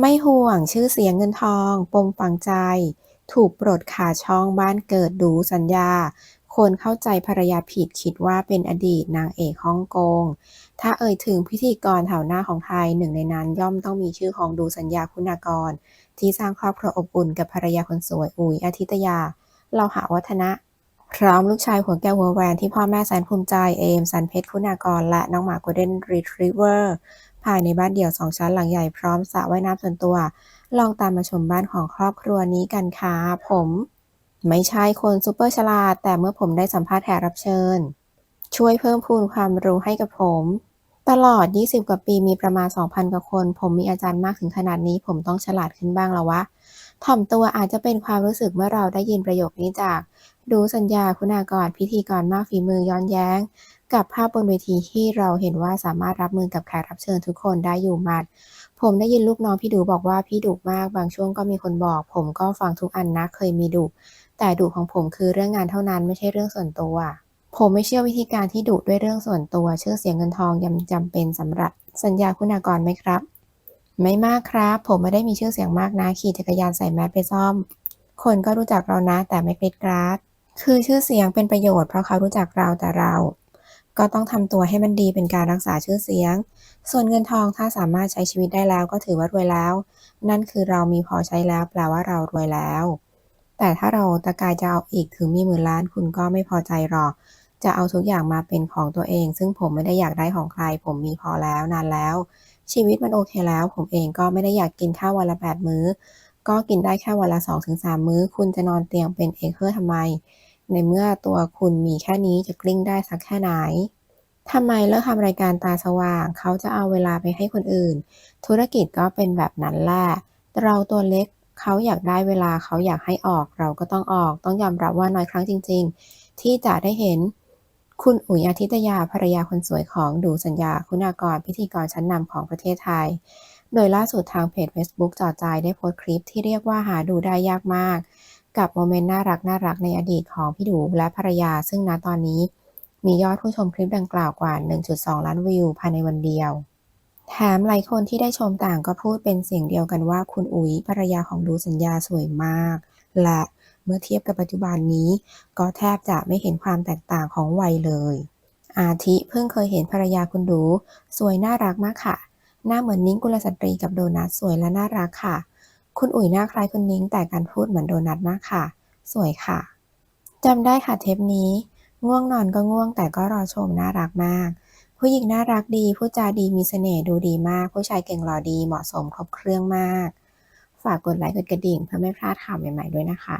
ไม่ห่วงชื่อเสียงเงินทอง ปมฝังใจ ถูกปลดขาช่องบ้านเกิดดูสัญญา คนเข้าใจภรรยาผิดคิดว่าเป็นอดีตนางเอกฮ่องกง ถ้าเอ่ยถึงพิธีกรแถวหน้าของไทยหนึ่งในนั้นย่อมต้องมีชื่อของดูสัญญาคุณากร ที่สร้างครอบครัวอบอุ่นกับภรรยาคนสวยอุ๋ยอาทิตยา เราหาวัฒนะ พร้อมลูกชายหัวแก้วหัวแหวนที่พ่อแม่แสนภูมิใจเอมสันเพชรคุณากร และน้องหมาโกลเด้นรีทรีเวอร์ ภายในบ้านเดี่ยวสองชั้นหลังใหญ่พร้อมสระว่ายน้ำส่วนตัว ลองตามมาชมบ้านของครอบครัวนี้กันค่ะผม ไม่ใช่คนซูเปอร์ฉลาด แต่เมื่อผมได้สัมภาษณ์แขกรับเชิญ ช่วยเพิ่มพูนความรู้ให้กับผม ตลอด 20 กว่าปีมีประมาณ 2,000 กว่าคน ผมมีอาจารย์มากถึงขนาดนี้ ผมต้องฉลาดขึ้นบ้างแล้ววะถ่อมตัวอาจจะเป็นความรู้สึกเมื่อเราได้ยินประโยคนี้จาก ดูสัญญาคุณากรพิธีกรมากฝีมือย้อนแย้ง กับภาพบนเวทีที่เราเห็นว่าสามารถรับมือกับแขกรับเชิญทุกคนได้อยู่มัด ผมได้ยินลูกน้องพี่ดูบอกว่าพี่ดุมากบางช่วงก็มีคนบอก ผมก็ฟังทุกอันนะเคยมีดุแต่ดุของผมคือเรื่องงานเท่านั้นไม่ใช่เรื่องส่วนตัวผมไม่เชื่อวิธีการที่ดุด้วยเรื่องส่วนตัว ชื่อเสียงเงินทองยังจำเป็นสำหรับสัญญาคุณากรไหมครับ ไม่มากครับ ผมไม่ได้มีชื่อเสียงมากนะ ขี่จักรยานใส่แมสไปซ่อม คนก็รู้จักเรานะ แต่ไม่กรีดกราดคือชื่อเสียงเป็นประโยชน์เพราะเขารู้จักเราแต่เรา ก็ต้องทำตัวให้มันดีเป็นการรักษาชื่อเสียง ส่วนเงินทองถ้าสามารถใช้ชีวิตได้แล้วก็ถือว่ารวยแล้ว นั่นคือเรามีพอใช้แล้วแปลว่าเรารวยแล้ว แต่ถ้าเราตะกายจะเอาอีกถึงมีหมื่นล้านคุณก็ไม่พอใจหรอก จะเอาทุกอย่างมาเป็นของตัวเอง ซึ่งผมไม่ได้อยากได้ของใคร ผมมีพอแล้วนานแล้ว ชีวิตมันโอเคแล้ว ผมเองก็ไม่ได้อยากกินข้าววันละแปดมื้อ ก็กินได้แค่วันละสองถึงสามมื้อ คุณจะนอนเตียงเป็นเอกเกอร์ทำไม ในเมื่อตัวคุณมีแค่นี้จะกลิ้งได้สักแค่ไหนทำไมเลิกทำรายการตาสว่าง เขาจะเอาเวลาไปให้คนอื่น ธุรกิจก็เป็นแบบนั้นแหละเราตัวเล็กเขาอยากได้เวลาเขาอยากให้ออก เราก็ต้องออก ต้องยอมรับว่าน้อยครั้งจริง ๆ ที่จะได้เห็น คุณอุ๋ยอาทิตยาภรรยาคนสวยของดูสัญญาคุณากรพิธีกรชั้นนำของประเทศไทย โดยล่าสุดทางเพจ Facebook จอดใจได้โพสต์คลิปที่เรียกว่าหาดูได้ยากมาก กับโมเมนต์น่ารักน่ารักในอดีตของพี่ดูและภรรยา ซึ่งณตอนนี้มียอดผู้ชมคลิปดังกล่าวกว่า 1.2 ล้านวิวภายในวันเดียว แถมหลายคนที่ได้ชมต่างก็พูดเป็นเสียงเดียวกันว่าคุณอุ๋ยภรรยาของดูสัญญาสวยมาก และเมื่อเทียบกับปัจจุบันนี้ ก็แทบจะไม่เห็นความแตกต่างของวัยเลย อาทิเพิ่งเคยเห็นภรรยาคุณดู สวยน่ารักมากค่ะ หน้าเหมือนนิ้งกุลสตรีกับโดนัทสวยและน่ารักค่ะ คุณอุ๋ยหน้าคล้ายคุณนิ้งแต่การพูดเหมือนโดนัทมากค่ะ สวยค่ะจำได้ค่ะเทปนี้ ง่วงนอนก็ง่วงแต่ก็รอชมน่ารักมาก ผู้หญิงน่ารักดีผู้จาดีมีเสน่ห์ดูดีมาก ผู้ชายเก่งหล่อดีเหมาะสมครบเครื่องมาก ฝากกดไลค์กดกระดิ่งเพื่อไม่พลาดข่าวใหม่ๆด้วยนะคะ